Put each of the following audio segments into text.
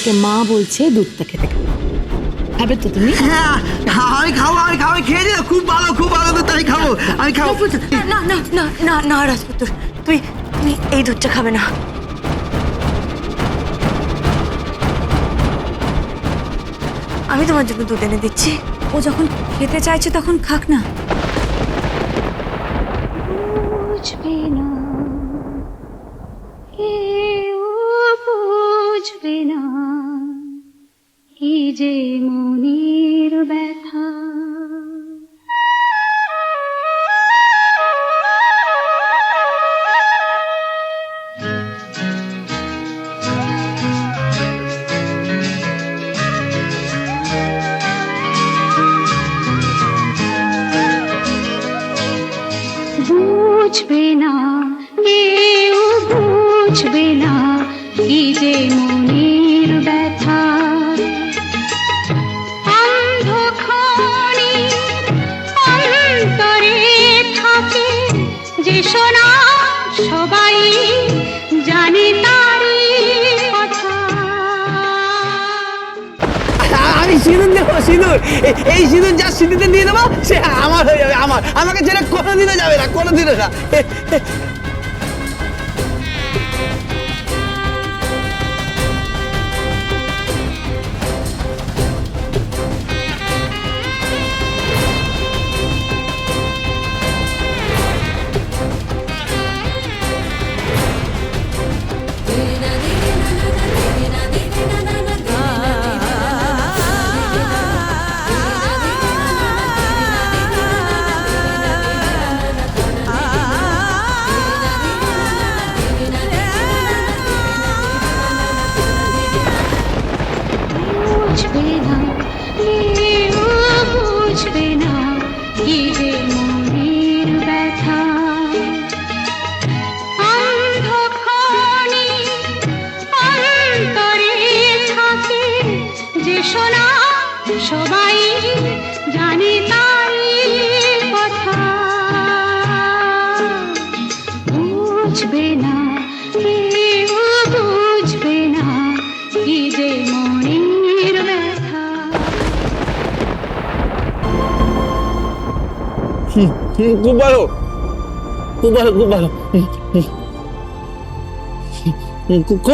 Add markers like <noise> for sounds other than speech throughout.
তোমাকে মা বলছে দুধটা খেতে খাবে। তো তুমি? হ্যাঁ আমি খাব আমি খাব খেয়ে নিও খুব ভালো খুব ভালো তো তাই খাব আমি খাব। না না না না না রাজপুত্র তুই তুমি এই দুধটা খাবে না। আমি তোমার জন্য দুধ এনে দিচ্ছি। ও যখন খেতে চাইছে তখন খাক না। কি যে মনের সিঁদুর। এই সিঁদুর যা সিঁদুরতে দিয়ে দেবো, সে আমার হয়ে যাবে, আমার। আমাকে ছেড়ে কোনোদিনও যাবে না কোনো কোনোদিনও না। খুব ভালো খুব ভালো খুব ভালো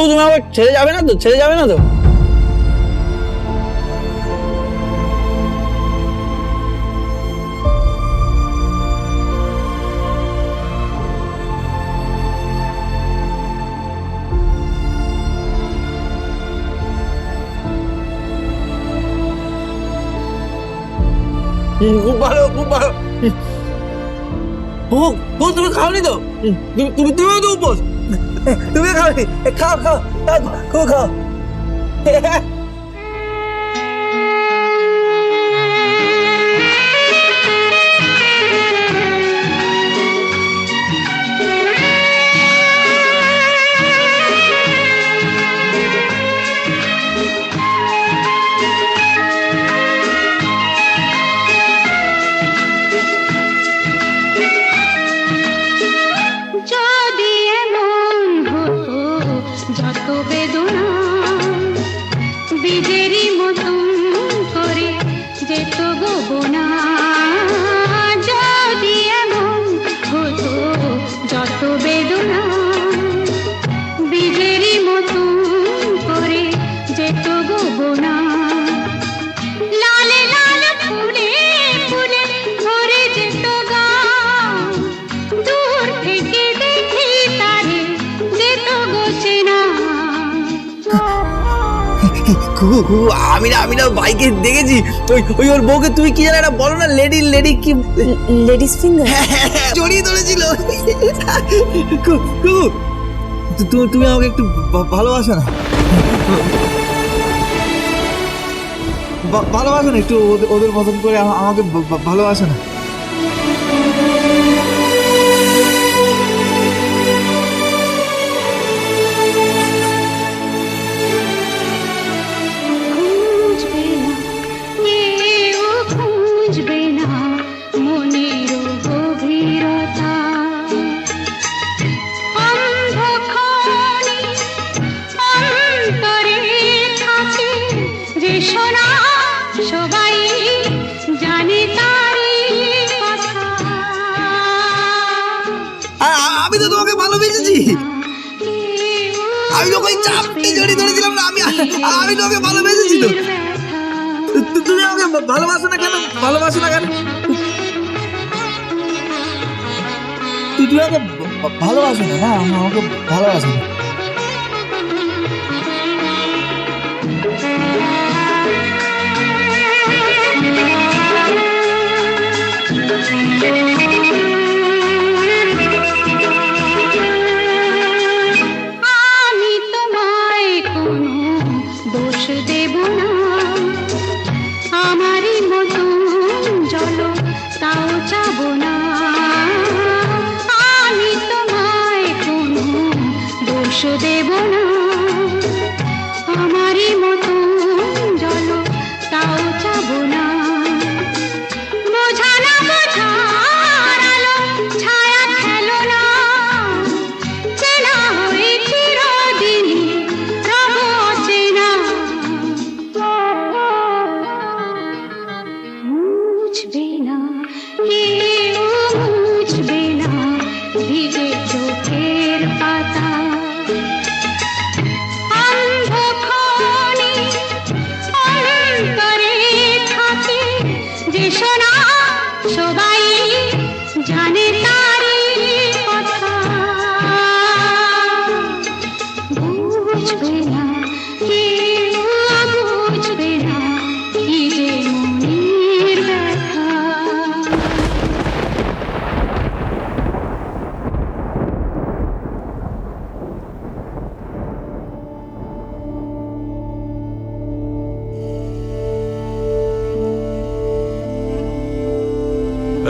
তুমি আবার ছেড়ে যাবে না তো? ছেড়ে যাবে না তো? খুব ভালো ও তুমি খাওনি তো? তুমি তুমি তুমিও তো উপোস। তুমি খাওনি। খাও খাও। খাও খাও। <laughs> আমি না আমি না বাইকে দেখেছি। ওই ওই ওর বউকে তুমি কি জানো একটা বলো না লেডি লেডি কি? লেডিস ফিঙ্গার জড়িয়ে ধরেছিল। খুব খুব তুমি তুমি আমাকে একটু ভালোবাসো না? ভালোবাসো না একটু ওদের- ওদের মতন করে আমাকে ভালোবাসো না? ভালোবেসেছি আমি তোকে চাপটি জড়ি ধরেছিলাম না, আমি আমি তোকে ভালোবেসেছি তো। তুমি আমাকে ভালোবাসো না কেন? ভালোবাসো না কেন? তুই তুই আমাকে ভালোবাসো না না আমি আমাকে ভালোবাসো না। দেব না চোখের পাতা।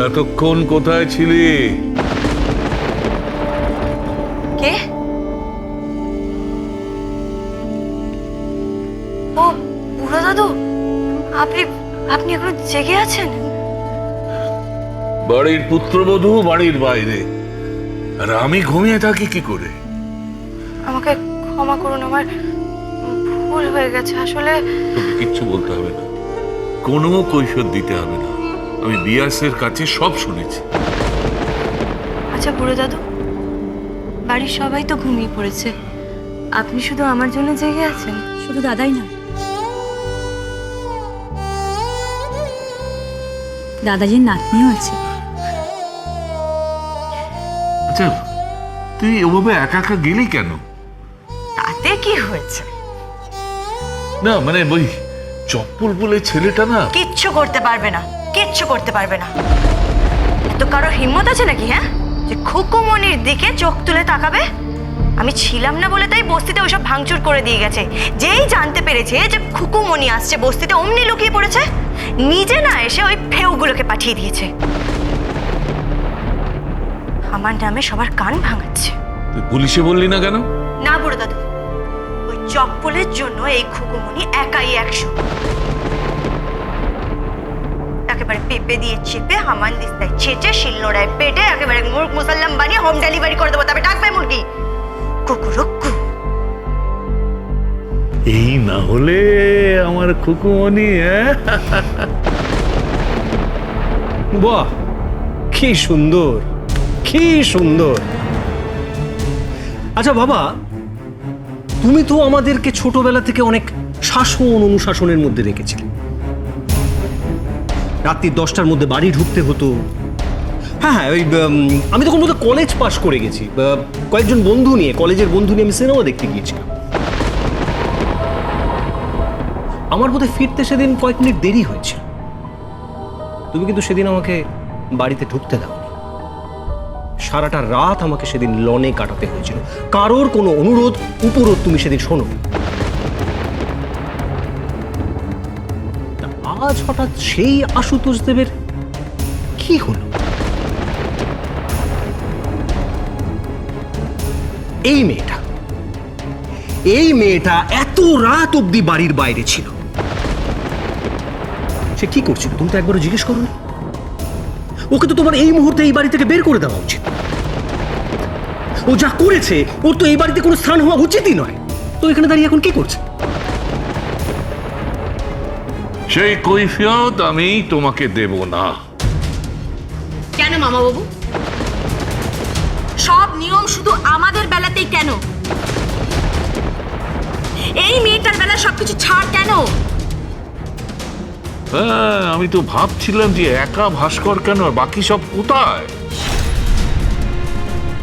এতক্ষণ কোথায় ছিলি? কে? ও বুড়ো দাদু আপনি আপনি এখনও জেগে আছেন? বাড়ির পুত্রবধূ বাড়ির বাইরে। আর আমি ঘুমিয়ে থাকি কি করে? আমাকে ক্ষমা করুন আমার ভুল হয়ে গেছে আসলে তোকে কিচ্ছু বলতে হবে না। কোনো কৈশোর দিতে হবে না। আমি বিয়াসের কাছে সব শুনেছি। আচ্ছা বুড়ো দাদু বাড়ির সবাই তো ঘুমিয়ে পড়েছে। আপনি শুধু আমার জন্য জেগে আছেন? শুধু দাদাই না। দাদাজির নাতনিও আছে। আচ্ছা তুই ওভাবে একা একা গেলি কেন? তাতে কি হয়েছে? না মানে ওই চপ্পল বলে ছেলেটা না কিচ্ছু করতে পারবে না। কিচ্ছু করতে পারবে না। এত কারও হিম্মত আছে নাকি হ্যাঁ? যে খুকুমনির দিকে চোখ তুলে তাকাবে? আমি ছিলাম না বলে তাই বস্তিতে ওইসব ভাঙচুর করে দিয়ে গেছে। যেই জানতে পেরেছে যে খুকুমনি আসছে বস্তিতে অমনি লুকিয়ে পড়েছে নিজে না এসে ওই ফেউগুলোকে পাঠিয়ে দিয়েছে। আমার নামে সবার কান ভাঙাচ্ছে। তুই পুলিশে বললি না কেন? না বুড়ো দাদু ওই চপ্পলের জন্য এই খুকুমনি একাই একশো। একেবারে পেঁপে দিয়ে চেপে হামান দিস্তায় ছেঁচে শিলনোড়ায় পেটে একেবারে মুরগ মুসাল্লাম বানিয়ে হোম ডেলিভারি করে দেবো। তবে ডাকবে মুরগি। কুকুরক্কু এই না হলে আমার খুকুমনি হ্যাঁ? বাহ, কি সুন্দর কি সুন্দর। আচ্ছা বাবা, তুমি তো আমাদেরকে ছোটবেলা থেকে অনেক শাসন, অনুশাসনের মধ্যে রেখেছিলে। রাত্রি দশটার মধ্যে বাড়ি ঢুকতে হতো। হ্যাঁ হ্যাঁ ওই আমি তখন বোধহয় কলেজ পাশ করে গেছি। কয়েকজন বন্ধু নিয়ে কলেজের বন্ধু নিয়ে আমি সিনেমা দেখতে গিয়েছিলাম। আমার বোধহয় ফিরতে সেদিন কয়েক মিনিট দেরি হয়েছিল। তুমি কিন্তু সেদিন আমাকে বাড়িতে ঢুকতে দাও সারাটা রাত আমাকে সেদিন লনে কাটাতে হয়েছিল। কারোর কোনো অনুরোধ, উপরোধ তুমি সেদিন শোনো আজ হঠাৎ সেই আশুতোষ দেবের কি হলো? এই মেয়েটা এই মেয়েটা এত রাত অবধি বাড়ির বাইরে ছিল। সে কি করছিল, তুমি তো একবারও জিজ্ঞেস করো ওকে তো তোমার এই মুহূর্তে এই বাড়ি থেকে বের করে দেওয়া উচিত। ও যা করেছে, ওর তো এই বাড়িতে কোনো স্থান হওয়া উচিতই নয়। তো এখানে দাঁড়িয়ে এখন কি করছে? সেই কৈফিয়ত আমি তোমাকে দেব না। কেন মামা বাবু সব নিয়ম শুধু আমাদের বেলাতেই কেন? এই মেয়েটার বেলা সবকিছু ছাড় কেন? হ্যাঁ আমি তো ভাবছিলাম যে একা ভাস্কর কেন আর বাকি সব কোথায়?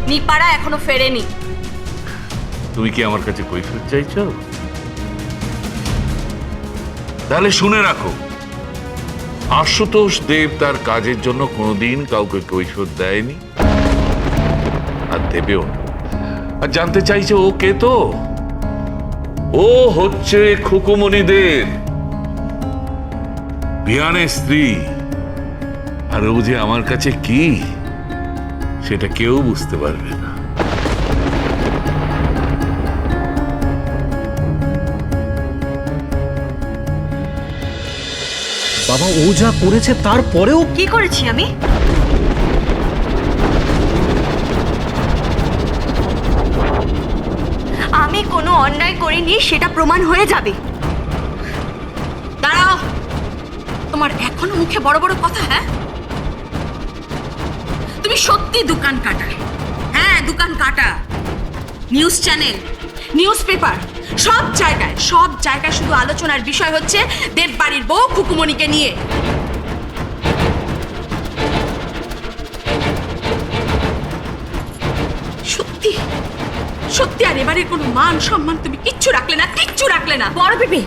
নিপাড়া এখনও ফেরেনি। তুমি কি আমার কাছে কৈফিয়ত চাইছো? তাহলে শুনে রাখো। আশুতোষ দেব তার কাজের জন্য কোনোদিন কাউকে কৈফিয়ত দেয়নি। আর দেবেও না। আর জানতে চাইছে ও কে তো? ও হচ্ছে খুকুমণি দেব বিয়ানের স্ত্রী। আর ও যে আমার কাছে কি, সেটা কেউ বুঝতে পারবে না। বাবা, ও যা করেছে তারপরেও কি করেছি আমি? আমি কোনো অন্যায় করিনি, সেটা প্রমাণ হয়ে যাবে। দাঁড়াও। তোমার এখনও মুখে বড় বড় কথা হ্যাঁ? তুমি সত্যি দোকান কাটা হ্যাঁ দোকান কাটা। News channel, news paper. সব জায়গায় সব জায়গায় শুধু আলোচনার বিষয় হচ্ছে দেব বাড়ির বউ খুকুমণিকে নিয়ে। সত্যি সত্যি আর এবারের কোনো মান সম্মান তুমি কিচ্ছু রাখলে না কিচ্ছু রাখলে না। বড় পিপি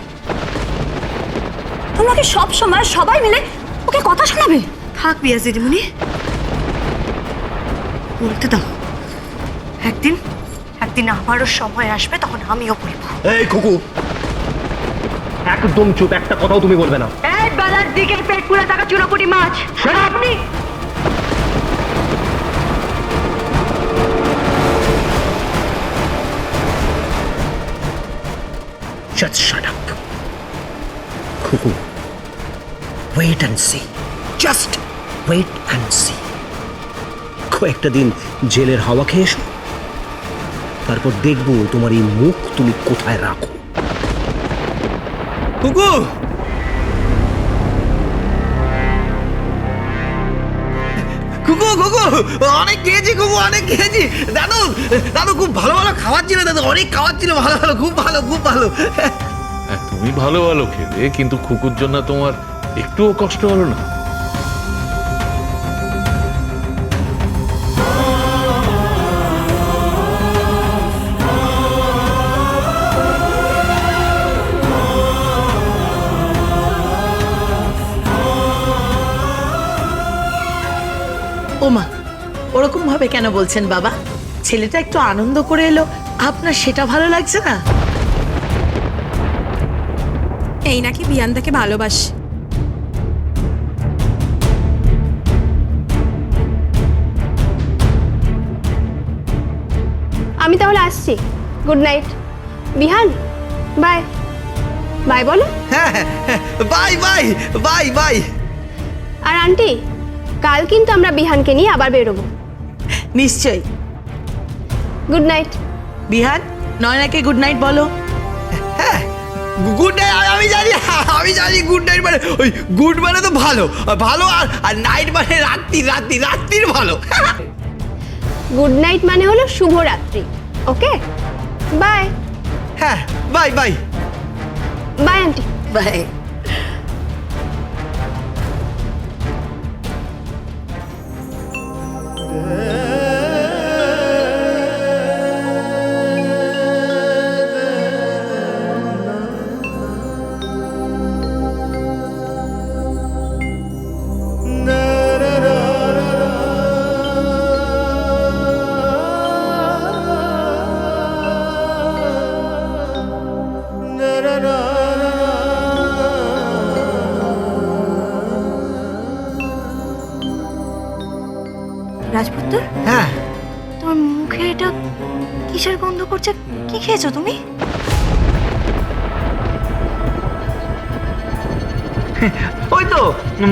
তোমাকে সব সময় সবাই মিলে ওকে কথা শোনাবে। থাক বিয়া দিদিমণি বলতে দাও। একদিন একদিন আমারও সময় আসবে তখন আমিও বলব এই খুকু। একদম চুপ একটা কথাও তুমি বলবে না। এক বেলার দিকে পেট পুরে থাকা চুনোপুটি মাছ আপনি Just shut up. Khuku wait and see just wait and see কয়েকটা দিন জেলের হাওয়া খেয়ে এসো। তারপর দেখব তোমার এই মুখ তুমি কোথায় রাখো। কুকু! কুকু কুকু! অনেক খেয়েছি কুকু অনেক খেয়েছি। দাদু দাদু খুব ভালো ভালো খাবার ছিল দাদু। অনেক খাবার ছিল ভালো ভালো খুব ভালো খুব ভালো। হ্যাঁ, তুমি ভালো ভালো খেলে কিন্তু খুকুর জন্য তোমার একটুও কষ্ট হলো না। ওরকম ভাবে কেন বলছেন বাবা? ছেলেটা একটু আনন্দ করে এলো। আপনার সেটা ভালো লাগছে না? এই নাকি বিয়ানদাকে ভালোবাসে। আমি তাহলে আসছি। Good night Bihan bye bye বলো। হ্যাঁ বাই বাই বাই বাই আর আন্টি কাল কিন্তু আমরা বিহানকে নিয়ে আবার বেরোবো। <laughs> নিশ্চয়ই। গুড নাইট বিহান নয়নাকে গুড নাইট বলো। হ্যাঁ গুড নাইট আমি জানি আমি জানি গুড নাইট মানে ওই গুড মানে তো ভালো ভালো আর আর নাইট মানে রাত্রি রাত্রি রাত্রির ভালো। গুড নাইট মানে হলো শুভরাত্রি ওকে বাই হ্যাঁ bye bye bye aunty bye রাজপুত্র গন্ধ করছে কি খেয়েছো তুমি? ওই তো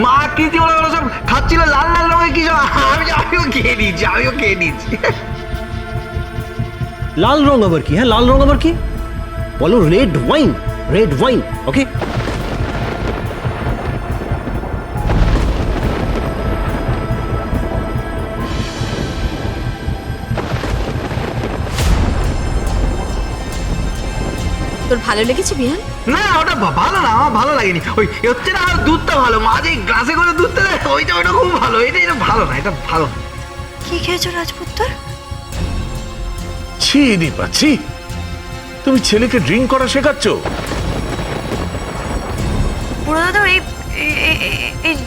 মা কৃতি ওরা সব খাচ্ছিল লাল লাল রঙের কি সব? আমি আমিও খেয়ে নিচ্ছি আমিও খেয়ে নিচ্ছি। লাল রং আবার কি হ্যাঁ? লাল রং আবার কি? বলো red wine red wine okay তোর ভালো লেগেছে বিহান? না ওটা ভালো না আমার ভালো লাগেনি। ওই হচ্ছে না আমার দুধটা ভালো। মা যে গ্লাসে করে দুধটা দেয় ওইটা ওটা খুব ভালো। এটা এটা ভালো না এটা ভালো কি খেয়েছো রাজপুত্তর ছি দীপা ছি। তুমি ছেলেকে ড্রিঙ্ক করা শেখাচ্ছ? বুড়ো দাদা এই এই-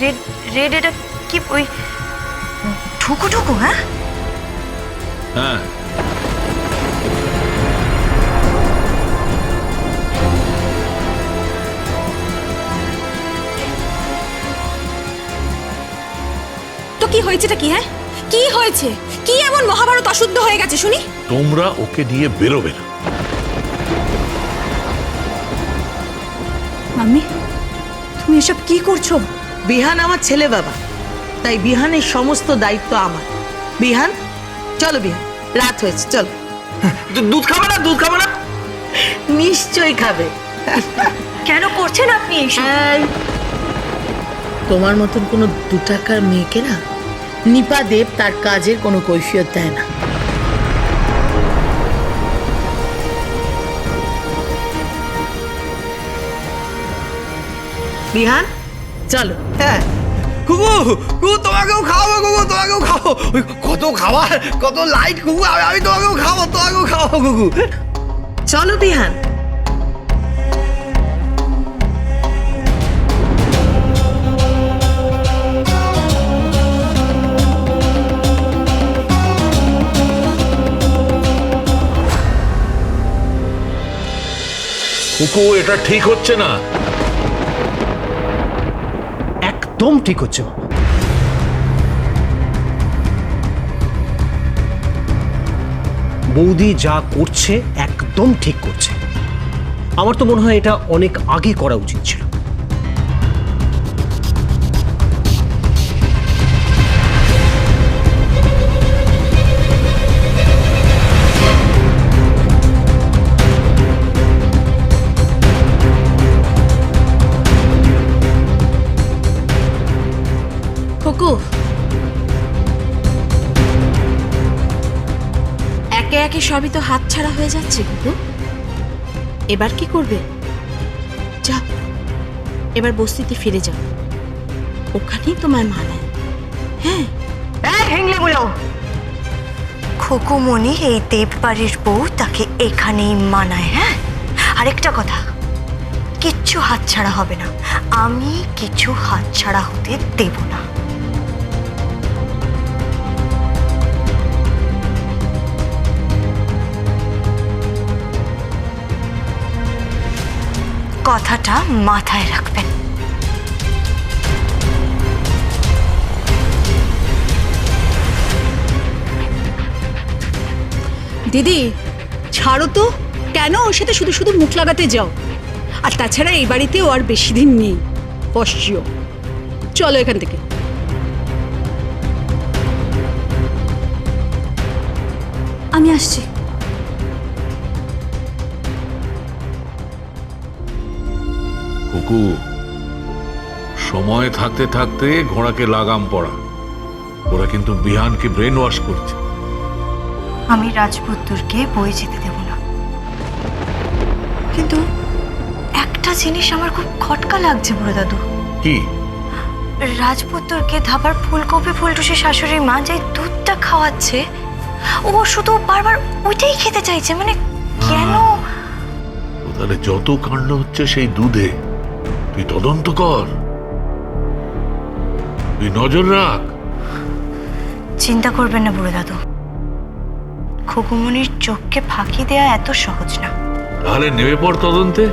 রেড রেড এটা কি ওই ঠুকু ঠুকু হ্যাঁ? হ্যাঁ। কি হয়েছেটা কি হ্যাঁ? কি হয়েছে? কি এমন মহাভারত অশুদ্ধ হয়ে গেছে শুনি? তোমরা ওকে নিয়ে বেরোবে না। মাম্মি তুমি এসব কি করছ? বিহান আমার ছেলে বাবা। তাই বিহানের সমস্ত দায়িত্ব আমার। বিহান চলো বিহান রাত হয়েছে চলো। দুধ খাবে না দুধ খাবে না? নিশ্চয়ই খাবে। কেন করছেন আপনি তোমার মতন কোনো দু টাকার মেয়েকে না নিপা দেব তার কাজের কোনো কৈফিয়ত দেয় না। বিহান? চলো। হ্যাঁ। কুকু কুকু তোমাকেও খাওয়াবো কুকু তোমাকেও খাব কত খাবার কত লাইট কুকু আমি আমি তোমাকেও খাব তোমাকেও খাওয়াবো কুকু। চলো বিহান। কুকু, এটা ঠিক হচ্ছে না। একদম ঠিক হচ্ছে বৌদি যা করছে একদম ঠিক করছে। আমার তো মনে হয় এটা অনেক আগে করা উচিত ছিল। সবই তো হাতছাড়া হয়ে যাচ্ছে? কুকু এবার কি করবে? যাও এবার বস্তিতে ফিরে যাও। ওখানেই তোমার মানায় হ্যাঁ। এই হিংলেগুলো খুকুমণি এই দেববাড়ির বউ তাকে এখানেই মানায় হ্যাঁ? আরেকটা কথা কিচ্ছু হাতছাড়া হবে না। আমি কিছু হাতছাড়া হতে দেব না। কথাটা মাথায় রাখবেন। দিদি ছাড়ো তো। কেন ওর সাথে শুধু শুধু মুখ লাগাতে যাও? আর তাছাড়া এই বাড়িতেও আর বেশি দিন নেই। বসছিও চলো এখান থেকে। আমি আসছি। কুকু সময় থাকতে থাকতে ঘোড়াকে লাগাম পড়া। ওরা কিন্তু বিহানকে ব্রেন ওয়াশ করছে। আমি রাজপুত্তরকে বই যেতে দেব না। কিন্তু একটা জিনিস আমার খুব খটকা লাগছে বুড়ো দাদু। কি? রাজপুত্তরকে ধাবার ফুলকপি ফুলটুসি শাশুড়ির মা যে দুধটা খাওয়াচ্ছে ও শুধু বারবার ওইটাই খেতে চাইছে মানে কেন? তাহলে যত কাণ্ড হচ্ছে সেই দুধে। তুই তদন্ত কর। তুই নজর রাখ। চিন্তা করবেন না বুড়ো দাদু। খুকুমনির চোখকে ফাঁকি দেয়া এত সহজ না। তাহলে নেমে পড় তদন্তে।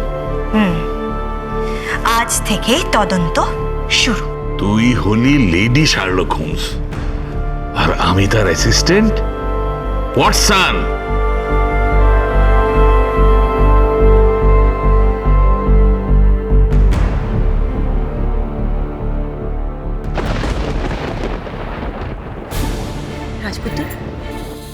হুম। আজ থেকেই তদন্ত শুরু। তুই হলি লেডি শার্লক হোমস। আর আমি তার অ্যাসিস্ট্যান্ট ওয়াটসন। রাজপুত্র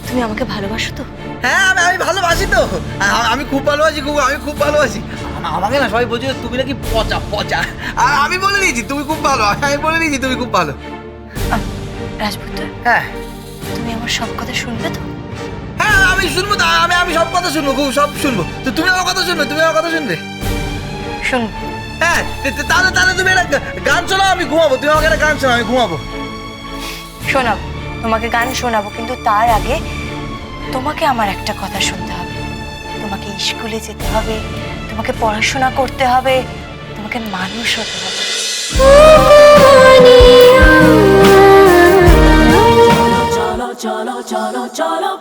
তুমি আমাকে ভালোবাসো তো? হ্যাঁ আমি আমি ভালোবাসি তো। আ- আমি খুব ভালোবাসি খুব আমি খুব ভালোবাসি। আ- আমাকে না সবাই বলছে তুমি নাকি পচা পচা। আর আমি বলে দিয়েছি তুমি খুব ভালো। আমি বলে দিয়েছি তুমি খুব ভালো। রাজপুত্র হ্যাঁ। তুমি আমার সব কথা শুনবে তো? হ্যাঁ আমি শুনব তো আমি আমি সব কথা শুনব গো, সব শুনব। তো তুমি আমার কথা শুনবে তুমি আমার কথা শুনবে? শুন। হ্যাঁ তে- তে- তাহলে তাহলে তুমি একটা গান শোনাও আমি ঘুমাবো। তুমি আমাকে একটা গান শোনাও আমি ঘুমাবো। শোনাবো তোমাকে গান শোনাবো, কিন্তু তার আগে তোমাকে আমার একটা কথা শুনতে হবে। তোমাকে স্কুলে যেতে হবে, তোমাকে পড়াশোনা করতে হবে, তোমাকে মানুষ হতে হবে। চলো চলো চলো চলো